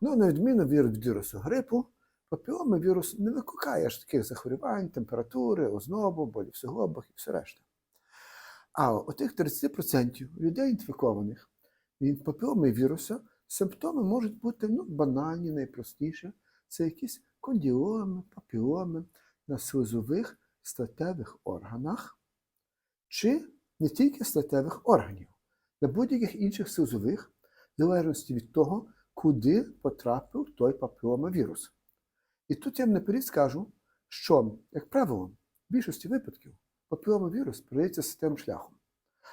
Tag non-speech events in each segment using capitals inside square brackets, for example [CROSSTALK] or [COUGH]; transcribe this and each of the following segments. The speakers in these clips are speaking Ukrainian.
Ну, на відміну від вірусу грипу, папіломавірус не викликає аж таких захворювань, температури, ознобу, болі в суглобах і все решта. А у тих 30% людей інфікованих від папіломавіруса симптоми можуть бути ну, банальні, найпростіше. Це якісь кондіоми, папіломи на слизових статевих органах, чи не тільки статевих органів, на будь-яких інших слизових, в залежності від того, куди потрапив той папіломавірус. І тут я вам наперед скажу, що, як правило, в більшості випадків папіломавірус передається системним шляхом.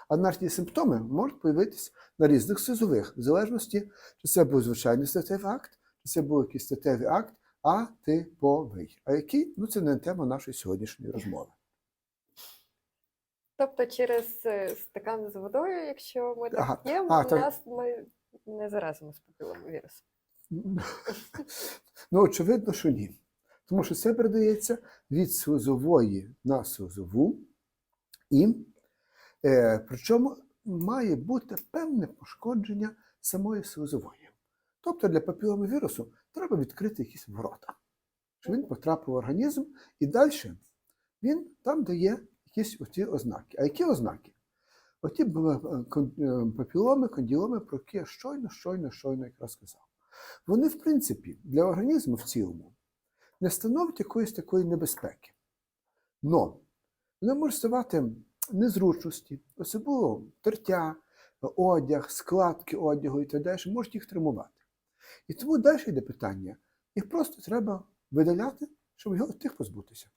А наші симптоми можуть появитися на різних слизових, в залежності, чи це був звичайний статевий акт, чи це був якийсь статевий акт атиповий. А який? Ну, це не тема нашої сьогоднішньої розмови. Тобто через е, стакан з водою, якщо ми так Ага. п'ємо, А, так. нас ми не заразимо з папіломавірусом. [LAUGHS] Ну, очевидно, що ні. Тому що це передається від слизової на слизову, і е, причому має бути певне пошкодження самої слизової. Тобто для папіломавірусу треба відкрити якісь ворота, щоб він потрапив в організм, і далі він там дає якісь оці ознаки. А які ознаки? Оті е, е, папіломи, конділоми, про які я щойно, щойно, щойно якраз сказав. Вони, в принципі, для організму в цілому не становлять якоїсь такої небезпеки. Но вони можуть ставати незручності, особливо тертя, одяг, складки одягу і так далі, можуть їх травмувати. І тому далі йде питання. Їх просто треба видаляти, щоб його тих позбутися.